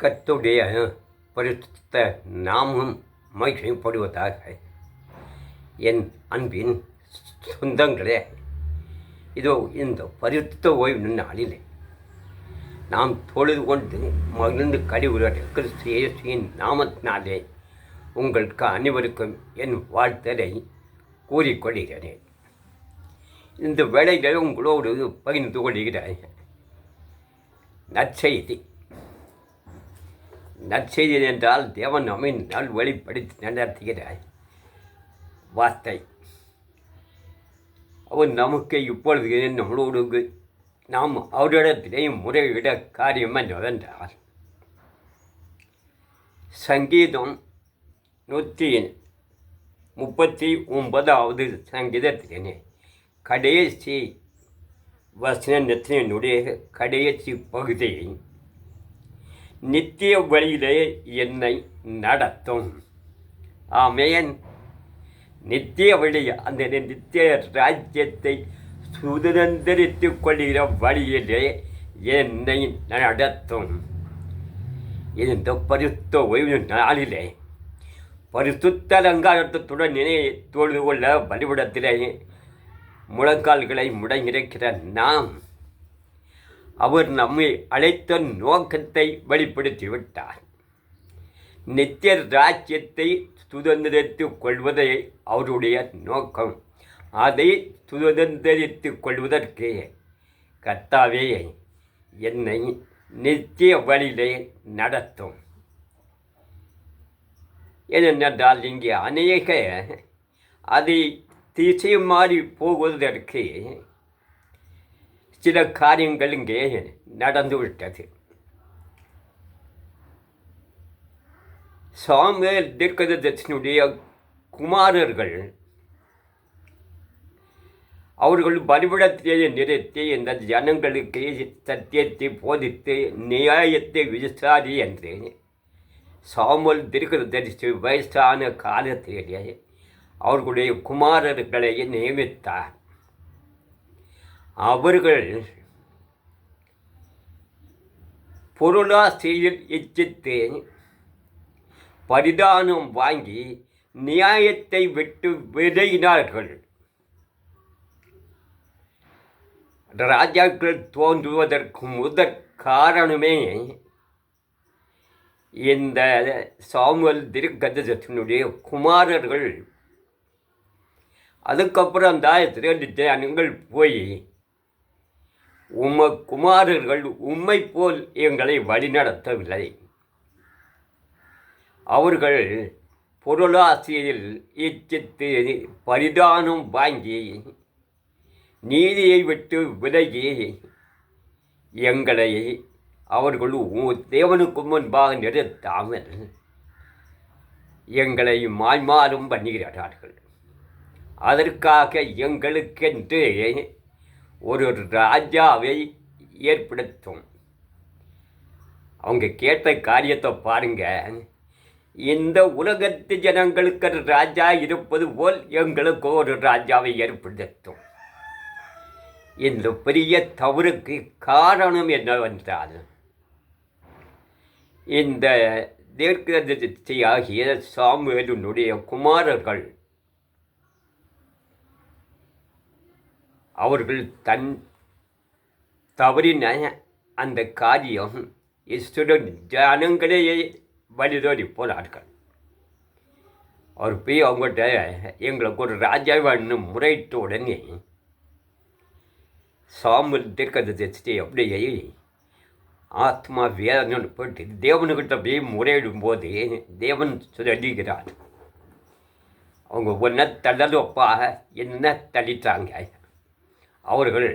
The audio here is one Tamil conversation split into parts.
கத்துடைய பரிசுத்த நாமும் மகிழ்ச்சிப்படுவதாக என் அன்பின் சொந்தங்களே இதோ இந்த பரிசுத்த ஓய்வு நாளிலே நாம் தொழுது கொண்டு மகிழ்ந்து கழிவுகிற கிறிஸ்து இயேசுவின் நாமத்தினாலே உங்களுக்கு அனைவருக்கும் என் வாழ்த்தலை கூறிக்கொள்கிறேன். இந்த வேலைகளை உங்களோடு பகிர்ந்து கொள்கிறேன். நற்செய்தி. நற்செய்தி என்றால் தேவன் நம்மை நல் வெளிப்படுத்தி நடத்துகிற வார்த்தை. அவர் நமக்கு இப்பொழுது நம்மளோடு நாம் அவரிடத்திலே முறையிட காரியம் என்னவென்றால் சங்கீதம் நூற்றி முப்பத்தி ஒன்பதாவது சங்கீதத்திலே கடைசி வசனத்தினுடைய கடைசி பகுதியை நித்திய வழியிலே என்னை நடத்தும். ஆமேன். நித்திய வழி அந்த நித்திய ராஜ்யத்தை சுதந்திரித்து கொள்கிற வழியிலே என்னை நடத்தும். இந்த பரிசுத்த ஓய்வு நாளிலே பரிசுத்த அலங்காரத்துடன் நினை தொழுது கொள்ள வழிபடத்திலே முழங்கால்களை முடங்கிருக்கிற நாம் அவர் நம்மை அழைத்த நோக்கத்தை வெளிப்படுத்தி விட்டார் நித்திய ராஜ்யத்தை சுதந்திரித்துக் கொள்வதே அவருடைய நோக்கம். அதை சுதந்திரித்துக் கொள்வதற்கு. கத்தாவே என்னை நித்திய வழியிலே நடத்தும். ஏனென்றால் இங்கே அநேக அதை திசை மாறி போவதற்கு சில காரியங்கள் இங்கே நடந்துவிட்டது. சாமுவேல் தீர்க்கதர்சனுடைய குமாரர்கள் அவர்கள் பலிபிடத்தை நிறுத்தி இந்த ஜனங்களுக்கு சத்தியத்தை போதித்து நியாயத்தை விசாரி என்று சாமுவல் தீர்க்கதரிசி வயசான காலத்திலே அவர்களுடைய குமாரர்களை நியமித்தார். அவர்கள் பொருளாசையில் எச்சித்து பரிதானம் வாங்கி நியாயத்தை விட்டு விதையினார்கள் ராஜாக்கள் தோன்றுவதற்கு முதற் காரணமே இந்த சாமுவல் திருக்கதத்தினுடைய குமாரர்கள். அதுக்கப்புறம் தான் இரண்டு ஜனங்கள் போய் உம குமாரர்கள் உம்மை போல் எங்களை வழிநடத்தவில்லை. அவர்கள் பொருளாசியில் இச்சித்து பரிதானம் வாங்கி நீதியை விட்டு விலகி எங்களை அவர்கள் தேவனுக்கு முன்பாக நிறுத்தாமல் எங்களை மாய்மாலும் பண்ணுகிறார்கள். அதற்காக எங்களுக்கென்று ஒரு ராஜாவை ஏற்படுத்தும். அவங்க கேட்ட காரியத்தை பாருங்க. இந்த உலகத்து ஜனங்களுக்கு ராஜா இருப்பது போல் எங்களுக்கு ஒரு ராஜாவை ஏற்படுத்தும். இந்த பெரிய தவறுக்கு காரணம் என்னவென்றால் இந்த தீர்க்கதரிசியாகிய சாமுவேலினுடைய குமாரர்கள் அவர்கள் தன் தவறின அந்த காரியம் இசுடன் ஜனங்களையே வழிதோடி போனார்கள். அவர் போய் அவங்ககிட்ட எங்களுக்கு ஒரு ராஜா வேணும் முறையிட்ட உடனே சாமுல் தச்சுட்டு அப்படியே ஆத்மா வேதனை போட்டு தேவனுக்கிட்ட போய் முறையிடும் போது தேவன் சொல்லிக்கிறார் அவங்க ஒன்றை தள்ளலப்பா என்ன தள்ளிட்டாங்க. அவர்கள்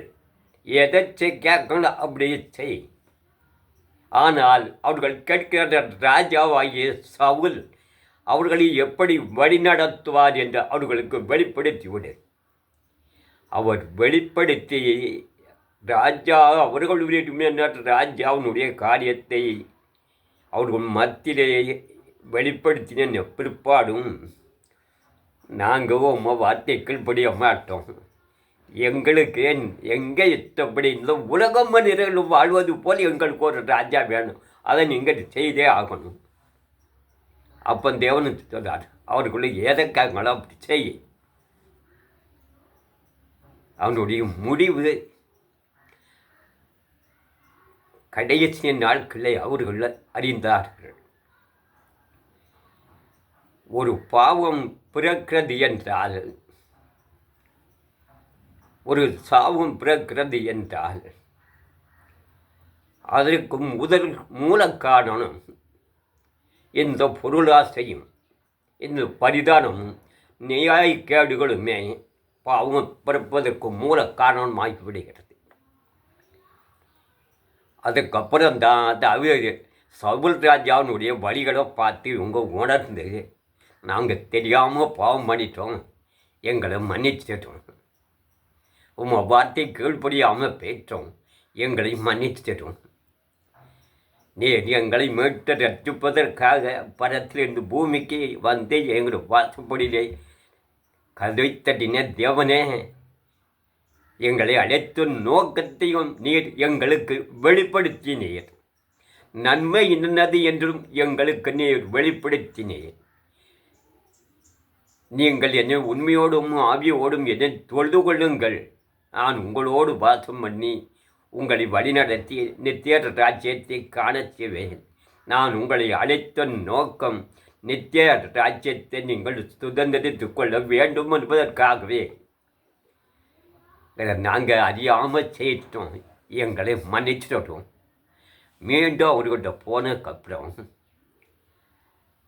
எதை கேட்கணும் அப்படி செய். ஆனால் அவர்கள் கேட்கிற ராஜாவாகிய சவுல் அவர்களை எப்படி வழிநடத்துவார் என்று அவர்களுக்கு வெளிப்படுத்தி விடு. அவர் வெளிப்படுத்தி ராஜா அவர்களுடைய ராஜாவினுடைய காரியத்தை அவர்கள் மத்தியிலே வெளிப்படுத்தின பிற்பாடும் நாங்கள் உம்மை வார்த்தைகள் படிய மாட்டோம். எங்களுக்கு எங்கே இஷ்டப்படி இந்த உலகம் மனிதர்கள் வாழ்வது போல் எங்களுக்கு ஒரு ராஜா வேணும். அதை நீங்கள் செய்தே ஆகணும். அப்போ தேவனு சொல்றார் அவருக்குள்ள எதற்காங்களோ அப்படி செய் அவனுடைய முடிவு கடைசி நாட்களை அவர்கள் அறிந்தார்கள். ஒரு பாவம் பிறக்கிறது என்றால் ஒரு சாவும் பிறக்கிறது என்றால் அதற்கு முதல் மூல காரணம் இந்த பொருளாசையும் இந்த பரிதானமும் நியாயக்கேடுகளுமே பாவம் பிறப்பதற்கு மூல காரணமாகிவிடுகிறது அதுக்கப்புறம் தான் அது சவுல் ராஜாவினுடைய வழிகளை பார்த்து இவங்க உணர்ந்து நாங்கள் தெரியாமல் பாவம் பண்ணிட்டோம் எங்களை மன்னிச்சிட்டோம். உங்கள் வார்த்தை கீழ்படியாமல் பேற்றோம் எங்களை மன்னிச்சிட்டோம் நீர் எங்களை மீட்டு ரட்சிப்பதற்காக பரத்திலிருந்து பூமிக்கு வந்து எங்கள் வாசப்படியிலே கதை தேவனே. எங்களை அழைத்து நோக்கத்தையும் நீர் எங்களுக்கு வெளிப்படுத்தினீர். நன்மை என்னது என்றும் எங்களுக்கு நீர் வெளிப்படுத்தினீர். நீங்கள் என்னை உண்மையோடும் ஆவியோடும் என்னை தொழுது கொள்ளுங்கள். நான் உங்களோடு வாசம் பண்ணி உங்களை வழிநடத்தி நித்திய ராஜ்யத்தை காண செய்வேன். நான் உங்களை அழைத்த நோக்கம் நித்திய ராஜ்யத்தை நீங்கள் சுதந்திரித்துக் கொள்ள வேண்டும் என்பதற்காகவே. நாங்கள் அறியாமல் செய்யிட்டோம் எங்களை மன்னிச்சிட்டோம் மீண்டும் அவர்கள்ட்ட போனதுக்கப்புறம்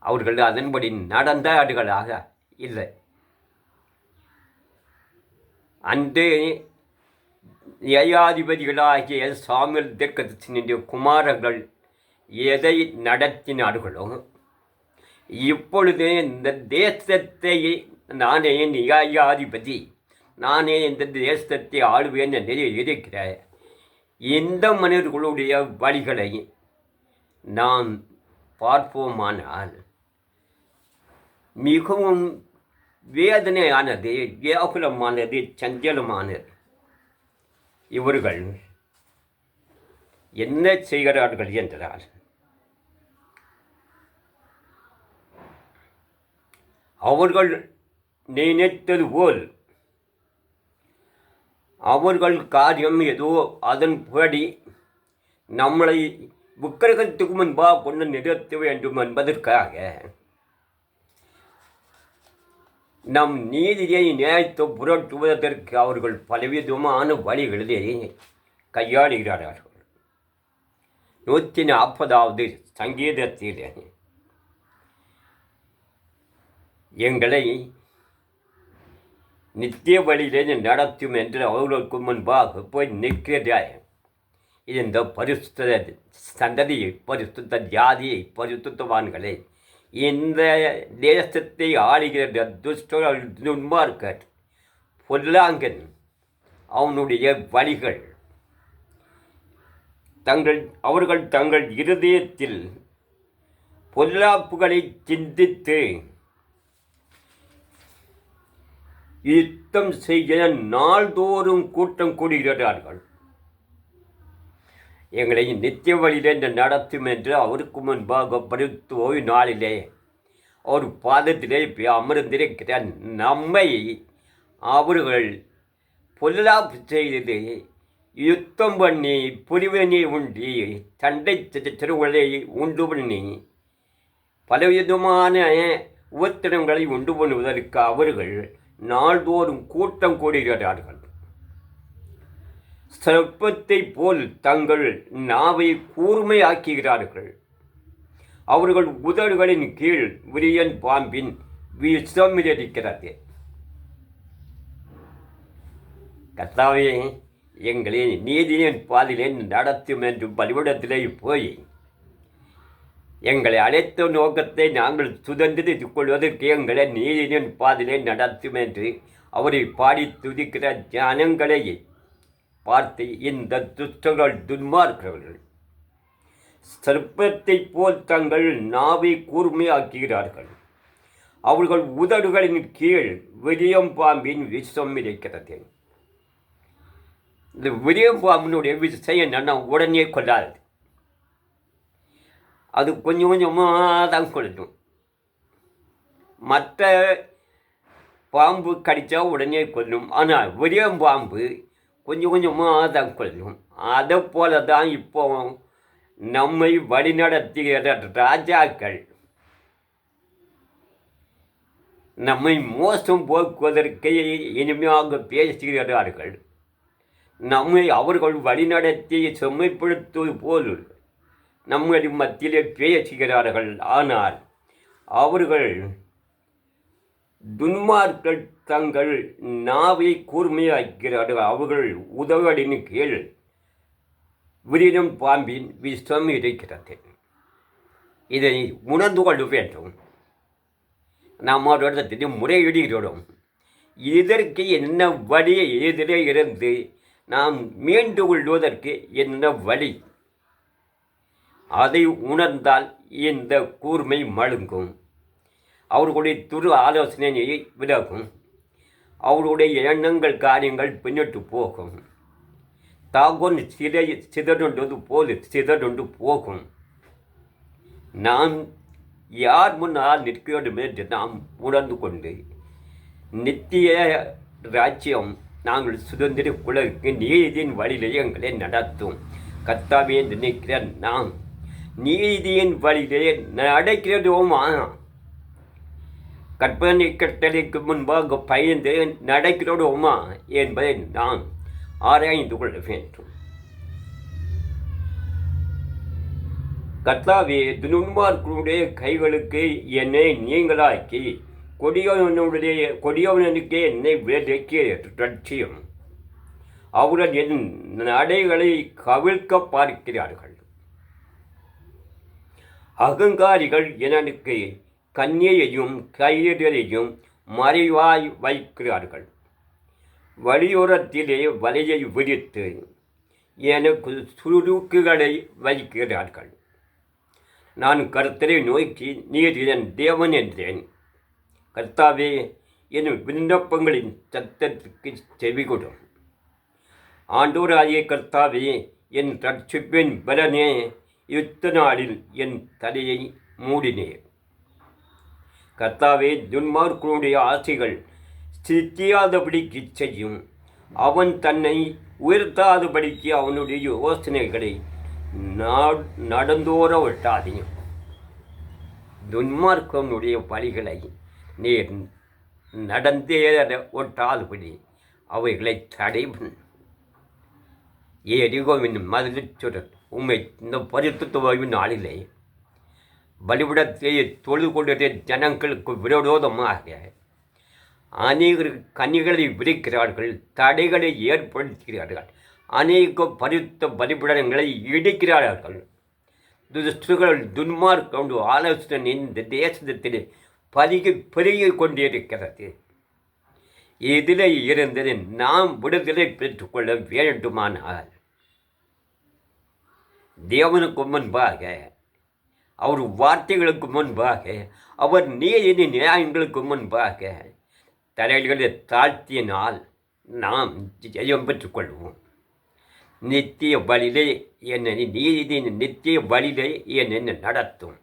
அவர்கள் அதன்படி நடந்த ஆடுகளாக இல்லை. அன்று நியாயாதிபதிகளாகிய சாமியல் தீர்க்கதரிசனுடைய குமாரர்கள் எதை நடத்தினார்களோ இப்பொழுது இந்த தேசத்தை நானே நியாயாதிபதி நானே இந்த தேசத்தை ஆளுவேன் என்று இருக்கிற இந்த மனிதர்களுடைய வழிகளை நாம் பார்ப்போமானால் மிகவும் வேதனையானது வியாகுலமானது சஞ்சலமானது. இவர்கள் என்ன செய்கிறார்கள் என்றால் அவர்கள் நினைத்தது போல் அவர்கள் காரியம் ஏதோ அதன்படி நம்மளை விக்கிரகத்துக்கு முன்பாக கொண்டு நிறுத்த வேண்டும் என்பதற்காக நம் நீதியை நியாயத்தை புரட்டுவதற்கு அவர்கள் பலவிதமான வழிகளிலே கையாளுகிறார்கள். நூற்றி நாற்பதாவது சங்கீதத்தில் எங்களை நித்திய வழியிலே நடத்தும் என்று அவர்களுக்கு முன்பாக போய் நிற்கிறாய் இந்த பரிசுத்த சந்ததியை பரிசுத்த ஜாதியை பரிசுத்தவான்களை இந்த தேசத்தை ஆளுகிற துஷ்டர்கள் துன்மார்க்கர் பொல்லாங்கன் அவனுடைய வழிகள். தங்கள் அவர்கள் தங்கள் இருதயத்தில் பொல்லாப்புகளை சிந்தித்து யுத்தம் செய்ய நாள்தோறும் கூட்டம் கூடுகிறார்கள். எங்களை நித்திய வழியிலே நடத்தும் என்று அவருக்கு முன்பாக பருத்து நாளிலே அவர் பாதத்திலே அமர்ந்திருக்கிற நம்மை அவர்கள் பொல்லாப்பு செய்து யுத்தம் பண்ணி புரிவனை உண்டி சண்டை திருவுகளை உண்டு பண்ணி பலவிதமான உபத்திரங்களை உண்டு பண்ணுவதற்கு அவர்கள் நாள்தோறும் கூட்டம் கூடுகிறார்கள். சர்ப்பத்தை போல் தங்கள் நாவை கூர்மையாக்குகிறார்கள். அவர்கள் உதடுகளின் கீழ் விரியன் பாம்பின் வீசம் இருக்கிறது கத்தாவே எங்களை நீதியின் பாதிலே நடத்தும் என்று பலிவிடத்திலே போய் எங்களை அழைத்த நோக்கத்தை நாங்கள் சுதந்திரித்துக் கொள்வதற்கு எங்களை நீதியின் பாதிலே நடத்தும் என்று அவரை பாடி துதிக்கிற ஜனங்களை பார்த்து இந்த துஷ்டர்கள் துன்மார்க்கிறவர்கள் சர்ப்பத்தைப் போல் தங்கள் நாவை கூர்மையாக்குகிறார்கள். அவர்கள் உதடுகளின் கீழ் விரியம் பாம்பின் விஷம் இருக்கிறது. இந்த விரியம் பாம்பினுடைய விஷயம் என்னன்னா உடனே கொள்ளாது அது கொஞ்சம் கொஞ்சமாக தான் கொள்ளும். மற்ற பாம்பு கடித்தா உடனே கொல்லும். ஆனால் விரியம் பாம்பு கொஞ்சம் கொஞ்சமாக தான் கொள்ளும் அதை போல தான் இப்போ நம்மை வழிநடத்திய ராஜாக்கள். நம்மை மோசம் போக்குவதற்கு இனிமையாக பேசுகிறார்கள். நம்மை அவர்கள் வழிநடத்தி செம்மைப்படுத்துவது போல் நம்முடைய மத்தியிலே பேசுகிறார்கள். ஆனால் அவர்கள் துன்மார்கள் தங்கள் நாவை கூர்மையாக்கிறார்கள். அவர்கள் உதவடின் கீழ் விரினம் பாம்பின் விஷம் இருக்கிறது. இதை உணர்ந்து கொள்ள வேண்டும் நாம் அவரிடத்தில் முறையிடுகிறோம். இதற்கு என்ன வழி எதிரே இருந்து நாம் மீண்டு கொள்வதற்கு என்ன வழி? அதை உணர்ந்தால் இந்த கூர்மை மழுங்கும். அவர்களுடைய துரு ஆலோசனையை விலகும். அவருடைய எண்ணங்கள் காரியங்கள் பின்னிட்டு போகும். தாகொன் சிதை சிதறுண்டது போல் சிதறுண்டு போகும் நாம் யார் முன்னால் நிற்க வேண்டும் என்று நாம் உணர்ந்து கொண்டு நித்திய ராஜ்யம் நாங்கள் சுதந்திர குலருக்கு நீதியின் வழியிலே எங்களை நடத்தும் கத்தாவே நினைக்கிற நாம் நீதியின் வழியிலே நடக்கிறதோமா கற்பனை கட்டளைக்கு முன்பாக பயந்து நடக்கிறோமா என்பதை நான் ஆராய்ந்து கொள்ள வேண்டும். கர்த்தாவே துன்மார்களுடைய கைகளுக்கு என்னை நீங்களாக்கி கொடியவனுடைய கொடியவனுக்கே என்னை விலக்கிய லட்சியம் அவர்கள் என் நடைகளை கவிழ்க்க பார்க்கிறார்கள். அகங்காரிகள் எனக்கு கண்ணியையும் கையெழுதையும் மறைவாய் வைக்கிறார்கள். வழியோரத்திலே வலையை விரித்து எனக்கு சுருக்குகளை வைக்கிறார்கள். நான் கர்த்தரை நோக்கி நீர் என் தேவன் என்றேன். கர்த்தாவே என் விண்ணப்பங்களின் சத்தத்துக்கு செவி கொடும் ஆண்டோராகிய கர்த்தாவே என் ரட்சிப்பின் பலனே யுத்த நாளில் என் தலையை மூடினேன். கர்த்தாவே துன்மார்க்கனுடைய ஆசைகள் சித்தியாதபடிக்கு செய்யும். அவன் தன்னை உயர்த்தாதபடிக்கு அவனுடைய யோசனைகளை நடந்தோர விட்டாதையும் துன்மார்க்கனுடைய வழிகளை நீர் நடந்தே ஒட்டாதபடி அவைகளை தடைவன் ஏரிகோவின் மதுரை சுடர் உண்மை இந்த பரிசுத்துவின் நாளிலே பலிவிடத்தை தொழுது கொண்டிருந்த ஜனங்களுக்கு விரோதமாக அநேகர் கனிகளை விரிக்கிறார்கள் தடைகளை ஏற்படுத்துகிறார்கள். அநேக பரித்த பலிபிடங்களை இடிக்கிறார்கள். துஷ்டுகள் துன்மார்க்க ஆலோசனை இந்த தேசத்தில் பதுகி பெருகி கொண்டிருக்கிறது. இதில் இருந்தது நாம் விடுதலை பெற்றுக்கொள்ள வேண்டுமானால். தேவனுக்கு முன்பாக அவர் வார்த்தைகளுக்கு முன்பாக அவர் நீதி நியாயங்களுக்கு முன்பாக தலைகளை தாழ்த்தினால் நாம் ஜெயம் பெற்றுக்கொள்வோம். நித்திய வழியிலே என்னை நீதியின் நித்திய வழியிலே என்னை நடத்தும்.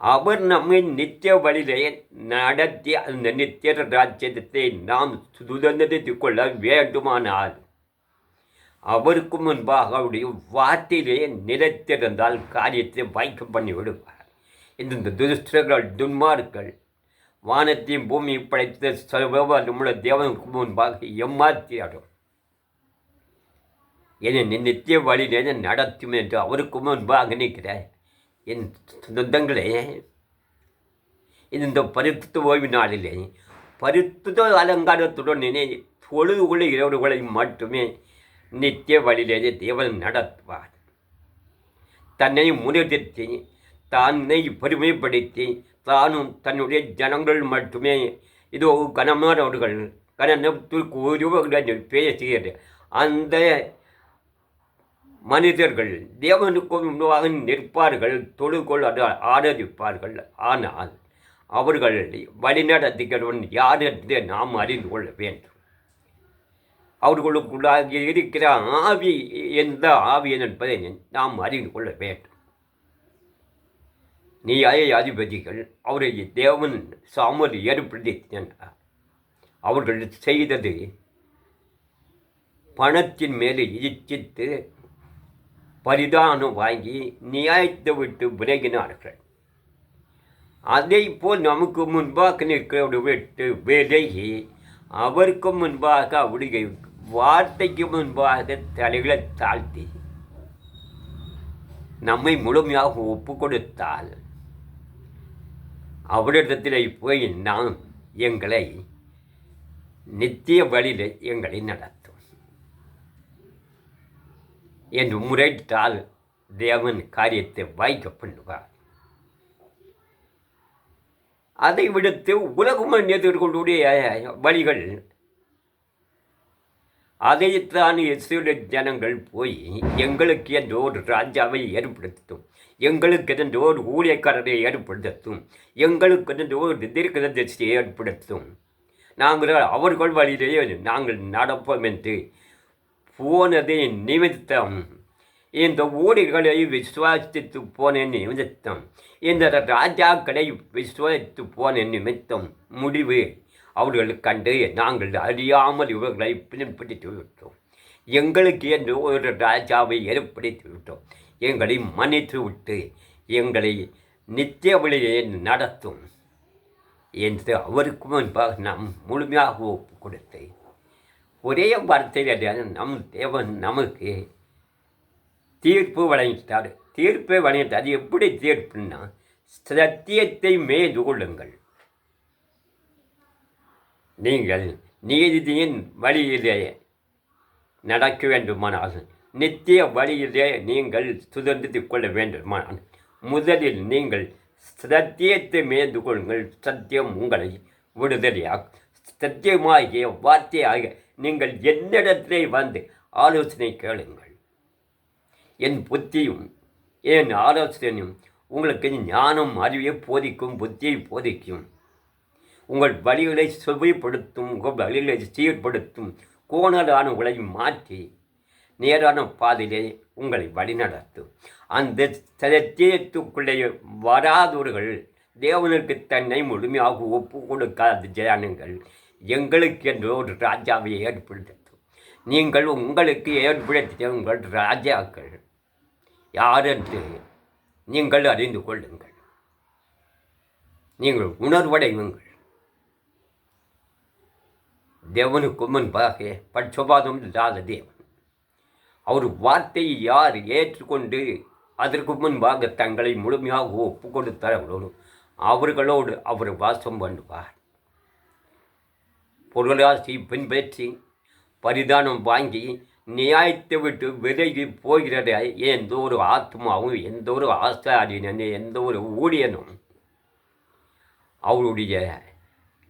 அவர் நம்மை நித்திய வழியிலே நடத்தி அந்த நித்திய ராஜ்யத்தை நாம் சுதந்திரத்தை கொள்ள வேண்டுமானால் அவருக்கு முன்பாக அவருடைய வார்த்தையிலே நிலைத்திருந்தால் காரியத்தை வைக்க பண்ணி விடுவார் இந்த துஷ்டர்கள் துன்மார்கள் வானத்தையும் பூமி படைத்த சர்வ நம்முடைய தேவனுக்கு முன்பாக எம்மாத்தியாடும் என்னை நித்திய வழியிலே நடத்தும் என்று அவருக்கு முன்பாக நிற்கிற என் சொந்தங்களே இந்த பரித்து ஓய்வு நாளிலே பரித்து அலங்காரத்துடன் நினை பொழுது உள்ள இரவுகளை மட்டுமே நித்திய வழியிலே தேவன் நடத்துவார். தன்னை முன்னிறுத்தி தன்னை பெருமைப்படுத்தி தானும் தன்னுடைய ஜனங்கள் மட்டுமே இதோ கனமானவர்கள் கனத்துக்கு ஒருவர்கள் பேசுகிறது அந்த மனிதர்கள் தேவனுக்கு முன்பாக நிற்பார்கள் தொழுகொள் ஆராதிப்பார்கள் ஆனால் அவர்கள் வழிநடத்துகிறவன் யார் என்று நாம் அறிந்து கொள்ள வேண்டும் அவர்களுக்குள்ளாக இருக்கிற ஆவி எந்த ஆவி என்பதை நாம் அறிந்து கொள்ள வேண்டும் நியாயாதிபதிகள் அவரை தேவன் சாமல் ஏற்படுத்தினார் அவர்கள் செய்தது பணத்தின் மேலே இச்சித்து பரிதானம் வாங்கி நியாயத்தை விட்டு விலகினார்கள். அதை போல் நமக்கு முன்பாக நிற்கிறவரை விட்டு விலகி அவருக்கு முன்பாக அவருடைய வார்த்தைக்கு முன்பாக தலைகளை தாழ்த்தி நம்மை முழுமையாக ஒப்பு கொடுத்தால் அவரிடத்தில் போய் நாம் எங்களை நித்திய வழியில் எங்களை நடத்தும். என்று முறையிட்டால் தேவன் காரியத்தை வாய்க்க பண்ணுவார். அதை விடுத்து உலகம் எதிர்கொள்ளுடைய வழிகள். அதைத்தான் இஸ்ரேல் ஜனங்கள் போய் எங்களுக்கு என்ற ஒரு ராஜாவை ஏற்படுத்தும் எங்களுக்கு என்ற ஒரு ஊழியக்காரரை ஏற்படுத்தும் எங்களுக்கு என்ற ஒரு தீர்க்கதரிசியை ஏற்படுத்தும் நாங்கள் அவர்கள் வழியிலேயே நாங்கள் நடப்போம் என்று போனதே நிமித்தம் இந்த ஊழியர்களை விசுவாசித்து போன நிமித்தம். இந்த ராஜாக்களை விசுவாசித்து போன நிமித்தம் முடிவு அவர்கள் கண்டு நாங்கள் அறியாமல் இவர்களை பின்பற்றி விட்டோம். எங்களுக்கு என்று ஒரு ராஜாவை ஏற்படுத்தி விட்டோம். எங்களை மன்னித்து விட்டு எங்களை நித்திய வழியை நடத்தும் என்று அவருக்கு முன்பாக நாம் முழுமையாக ஒப்பு கொடுத்து ஒரே வார்த்தையில் நம் தேவன் நமக்கு தீர்ப்பு வழங்கிட்டார். தீர்ப்பை வழங்கிட்டார். அது எப்படி தீர்ப்புன்னா சத்தியத்தை மேது கொள்ளுங்கள். நீங்கள் நீதியின் வழியிலே நடக்க வேண்டுமானால் நித்திய வழியிலே நீங்கள் சுதந்திரித்து கொள்ள வேண்டுமானால் முதலில் நீங்கள் சத்தியத்தை மேய்ந்து கொள்ளுங்கள். சத்தியம் உங்களை விடுதலையாக சத்தியமாகிய வார்த்தையாக நீங்கள் என்னிடத்திலே வந்து ஆலோசனை கேளுங்கள். என் புத்தியும் என் ஆலோசனையும் உங்களுக்கு ஞானம் அறிவை போதிக்கும் புத்தியை போதிக்கும். உங்கள் வழிகளை சுவைப்படுத்தும் உங்கள் வழிகளை சீர்படுத்தும் கோணலான உங்களை மாற்றி நேரான பாதையிலே உங்களை வழிநடத்தும். அந்த சத்தியத்துக்குள்ளே வராதவர்கள் தேவனுக்கு தன்னை முழுமையாக ஒப்பு கொடுக்காத ஜனங்கள் எங்களுக்கு என்று ஒரு ராஜாவை ஏற்படுத்தும் நீங்கள் உங்களுக்கு ஏற்படுத்திய உங்கள் ராஜாக்கள் யாரென்று நீங்கள் அறிந்து கொள்ளுங்கள். நீங்கள் உணர்வடையுங்கள். தேவனுக்கு முன்பாக பட்சபாதம் இல்லாத தேவன். அவர் வார்த்தையை யார் ஏற்றுக்கொண்டு அதற்கு முன்பாக தங்களை முழுமையாக ஒப்பு கொடுத்தவர்களோடு அவர்களோடு அவர் வாசம் பண்ணுவார். பொருளாசி பின்பற்றி பரிதானம் வாங்கி நியாயத்தை விட்டு விலகி போகிறத எந்த ஒரு ஆத்மாவும் எந்த ஒரு ஆசாரியனும் எந்த ஒரு ஊழியனும் அவருடைய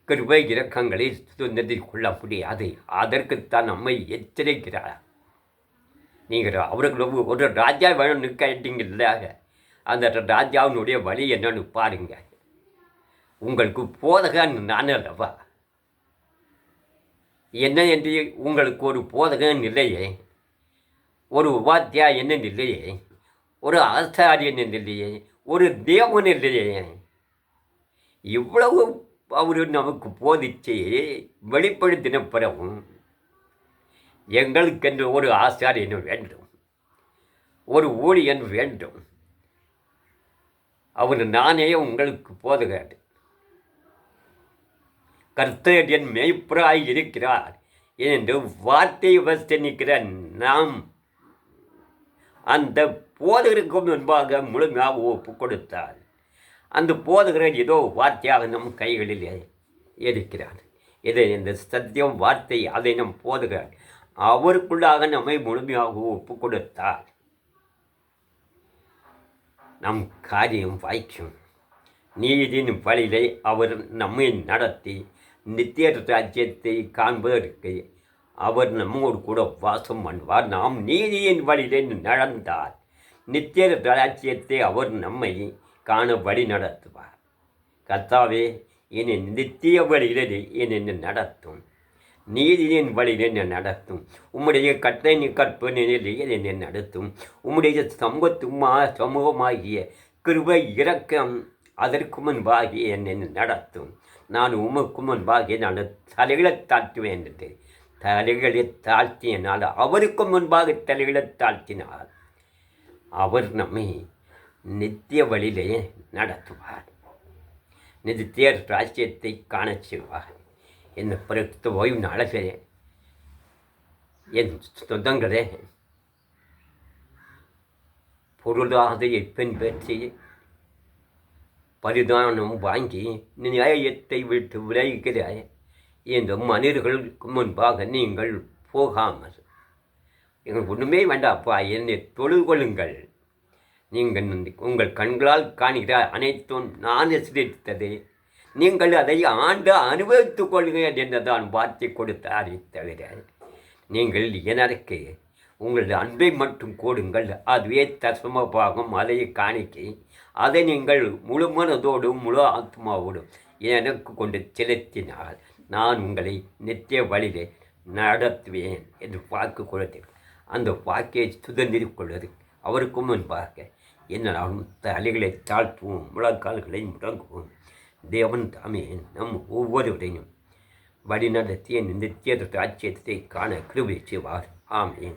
கிருபை இறக்கங்களை சுதந்திரிக் கொள்ள முடியாது அதற்குத்தான் நம்மை எச்சரிக்கிறார். நீங்கள் அவருக்கு ஒரு ராஜா வேணும் நிற்கிட்டீங்கல்ல அந்த ராஜாவினுடைய வழி என்னன்னு பாருங்க. உங்களுக்கு போதகன் நான் அல்லவா? என்ன என்று உங்களுக்கு ஒரு போதகன் இல்லையே? ஒரு உபாத்தியா என்ன இல்லையே? ஒரு ஆச்சாரியன் இல்லையே? ஒரு தேவன் இல்லையே? இவ்வளவு அவர் நமக்கு போதிச்சு வெளிப்படுத்தின பிறகும் எங்களுக்கென்று ஒரு ஆசாரியன் வேண்டும். ஒரு ஊழியன் வேண்டும். அவர் நானே உங்களுக்கு போதுகிறார் கர்த்தர் என் மெய்ப்புறாய் இருக்கிறார். என்று வார்த்தை வசனிக்கிற நாம் அந்த போதகருக்கு முன்பாக முழுமையாக ஒப்பு கொடுத்தார் அந்த போதகர் ஏதோ வார்த்தையாக நம் கைகளில் இருக்கிறார். இதை இந்த சத்தியம் வார்த்தை அதை நம் போதுகிறார் அவருக்குள்ளாக நம்மை முழுமையாக ஒப்பு கொடுத்தார் நம் காரியம் வாய்க்கும். நீதியின் வழியிலே அவர் நம்மை நடத்தி நித்திய ராஜ்யத்தை காண்பதற்கு அவர் நம்மோடு கூட வாசம் பண்ணுவார். நாம் நீதியின் வழியிலே நடந்தால் நித்திய ராஜ்யத்தை அவர் நம்மை காண வழி நடத்துவார். கத்தாவே என்னை நித்திய வழியிலே என்னை நடத்தும். நீதியின் வழியில் என்னை நடத்தும். உம்முடைய கட்டளை கற்பனையில் என்னை நடத்தும். உம்முடைய சமூகத்துமா சமூகமாகிய கிருபை இரக்கம் அதற்கு முன்பாகி என்னை நடத்தும். நான் உமக்கு முன்பாக நான் தலைகளை தாழ்த்துவேன் என்று. தலைகளை தாழ்த்தியனால் அவருக்கு முன்பாக தலைகளை தாழ்த்தினார் அவர் நம்மை நித்திய வழியிலே நடத்துவார். நித்திய ராஜ்யத்தை காணச் செய்வார். என்னை பரிசுத்த ஓய்வு நாளே என் சொந்தங்களே பொருளாதையை பின்பற்றி பரிதானம் வாங்கி நியாயத்தை விட்டு விளைகிறாய் இந்த மனிதர்களுக்கு முன்பாக நீங்கள் போகாமல் எங்களுக்கு ஒன்றுமே வேண்டாப்பா என்னை தொழுது கொள்ளுங்கள். நீங்கள் உங்கள் கண்களால் காணுகிற அனைத்தும் நான் சிரித்தது நீங்கள் அதை ஆண்டு அனுபவித்துக் கொள்ளுங்கள் என்று தான் வார்த்தை கொடுத்தாரே தவிர நீங்கள் எனக்கு உங்களது அன்பை மட்டும் கூடுங்கள் அதுவே தசம பாகம் அதை காணிக்கை. அதை நீங்கள் முழு மனதோடும் முழு ஆத்மாவோடும் எனக்கு கொண்டு செலுத்தினால் நான் உங்களை நித்திய வழியிலே நடத்துவேன் என்று வாக்கு கொடுத்தேன். அந்த வாக்கை சுதந்திரிக் கொள்வது அவருக்கும் முன்பாக. என்னாலும் தலைகளை தாழ்த்துவோம் முழங்கால்களை முடங்குவோம் தேவன் தாமே நம் ஒவ்வொருவரையும் வழிநடத்திய நித்தியத்தை ராஜ்யத்தை காண கிருபை செய்வார். ஆமேன்.